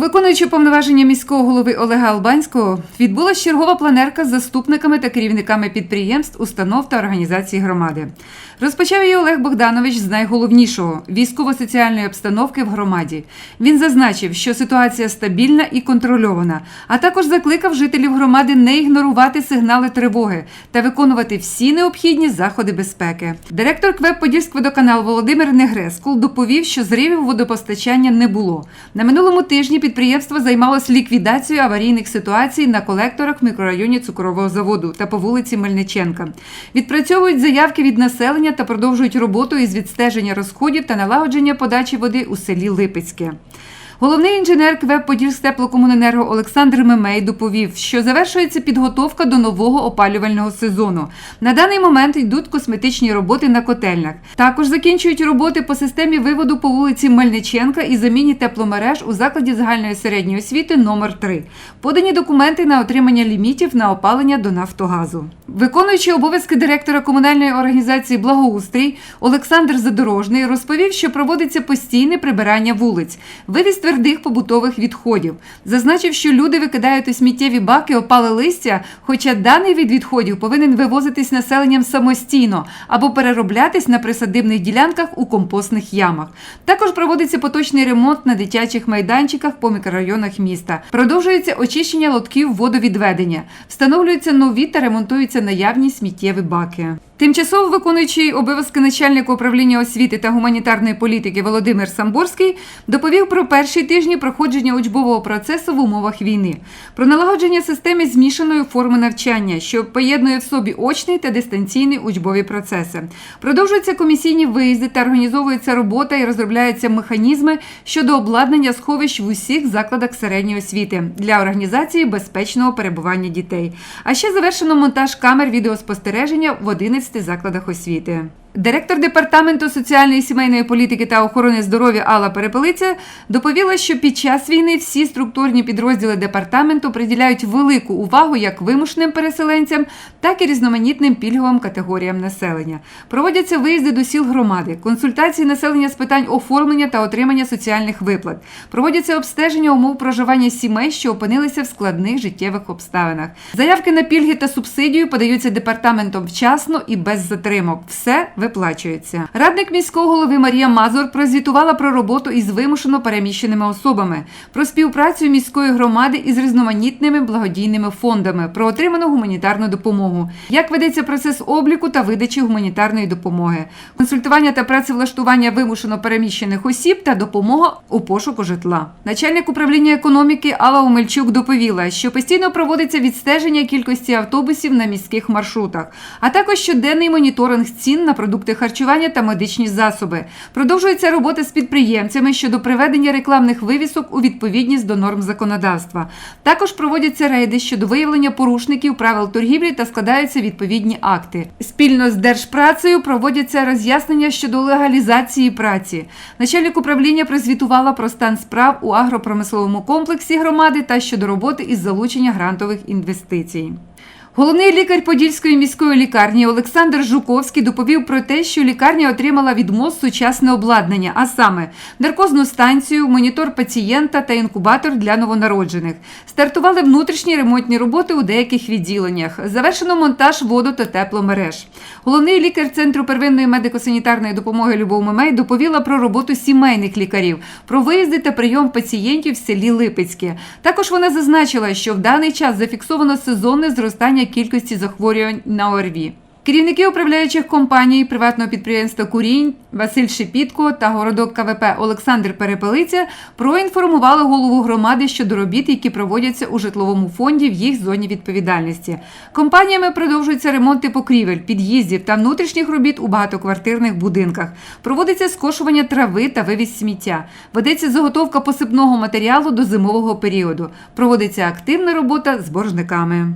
виконуючи повноваження міського голови Олега Албанського відбулася чергова планерка з заступниками та керівниками підприємств, установ та організацій громади. Розпочав її Олег Богданович з найголовнішого військово-соціальної обстановки в громаді. Він зазначив, що ситуація стабільна і контрольована, а також закликав жителів громади не ігнорувати сигнали тривоги та виконувати всі необхідні заходи безпеки. Директор КВЕП Подільськводоканал Володимир Негрескул доповів, що зривів водопостачання не було. На минулому тижні підприємство займалось ліквідацією аварійних ситуацій на колекторах в мікрорайоні цукрового заводу та по вулиці Мельниченка. Відпрацьовують заявки від населення та продовжують роботу із відстеження розходів та налагодження подачі води у селі Липецьке. Головний інженер КВЕП Подільськтеплокомуненерго Олександр Мемей доповів, що завершується підготовка до нового опалювального сезону. На даний момент йдуть косметичні роботи на котельнях. Також закінчують роботи по системі виводу по вулиці Мельниченка і заміні тепломереж у закладі загальної середньої освіти номер 3 Подані документи на отримання лімітів на опалення до Нафтогазу. Виконуючий обов'язки директора комунальної організації Благоустрій Олександр Задорожний розповів, що проводиться постійне прибирання вулиць, вивіз твердих побутових відходів. Зазначив, що люди викидають у сміттєві баки опале листя, хоча даний від відходів повинен вивозитись населенням самостійно або перероблятись на присадибних ділянках у компостних ямах. Також проводиться поточний ремонт на дитячих майданчиках по мікрорайонах міста. Продовжується очищення лотків водовідведення, встановлюються нові та ремонтуються наявні сміттєві баки. Тимчасово виконуючий обов'язки начальника управління освіти та гуманітарної політики Володимир Самборський доповів про перші тижні проходження учбового процесу в умовах війни, про налагодження системи змішаної форми навчання, що поєднує в собі очний та дистанційний учбові процеси. Продовжуються комісійні виїзди та організовується робота і розробляються механізми щодо обладнання сховищ в усіх закладах середньої освіти для організації безпечного перебування дітей. А ще завершено монтаж камер відеоспостереження в 11 закладах освіти. Директор департаменту соціальної сімейної політики та охорони здоров'я Алла Перепелиця доповіла, що під час війни всі структурні підрозділи департаменту приділяють велику увагу як вимушеним переселенцям, так і різноманітним пільговим категоріям населення. Проводяться виїзди до сіл громади, консультації населення з питань оформлення та отримання соціальних виплат. Проводяться обстеження умов проживання сімей, що опинилися в складних життєвих обставинах. Заявки на пільги та субсидію подаються департаментом вчасно і без затримок. Все виплачується. Радник міського голови Марія Мазур прозвітувала про роботу із вимушено переміщеними особами, про співпрацю міської громади із різноманітними благодійними фондами, про отриману гуманітарну допомогу, як ведеться процес обліку та видачі гуманітарної допомоги, консультування та працевлаштування вимушено переміщених осіб та допомога у пошуку житла. Начальник управління економіки Алла Омельчук доповіла, що постійно проводиться відстеження кількості автобусів на міських маршрутах, а також щоденний моніторинг цін на продукти харчування та медичні засоби. Продовжується робота з підприємцями щодо приведення рекламних вивісок у відповідність до норм законодавства. Також проводяться рейди щодо виявлення порушників правил торгівлі та складаються відповідні акти. Спільно з держпрацею проводяться роз'яснення щодо легалізації праці. Начальник управління прозвітувала про стан справ у агропромисловому комплексі громади та щодо роботи із залучення грантових інвестицій. Головний лікар Подільської міської лікарні Олександр Жуковський доповів про те, що лікарня отримала від МОЗ сучасне обладнання, а саме наркозну станцію, монітор пацієнта та інкубатор для новонароджених. Стартували внутрішні ремонтні роботи у деяких відділеннях. Завершено монтаж воду та тепломереж. Головний лікар Центру первинної медико-санітарної допомоги Любов Мемей доповіла про роботу сімейних лікарів, про виїзди та прийом пацієнтів в селі Липецьке. Також вона зазначила, що в даний час зафіксовано сезонне зростання кількості захворювань на ОРВІ. Керівники управляючих компаній приватного підприємства Курінь Василь Шепітко та городок КВП Олександр Перепелиця проінформували голову громади щодо робіт, які проводяться у житловому фонді в їх зоні відповідальності. Компаніями продовжуються ремонти покрівель, під'їздів та внутрішніх робіт у багатоквартирних будинках. Проводиться скошування трави та вивіз сміття. Ведеться заготовка посипного матеріалу до зимового періоду. Проводиться активна робота з боржниками.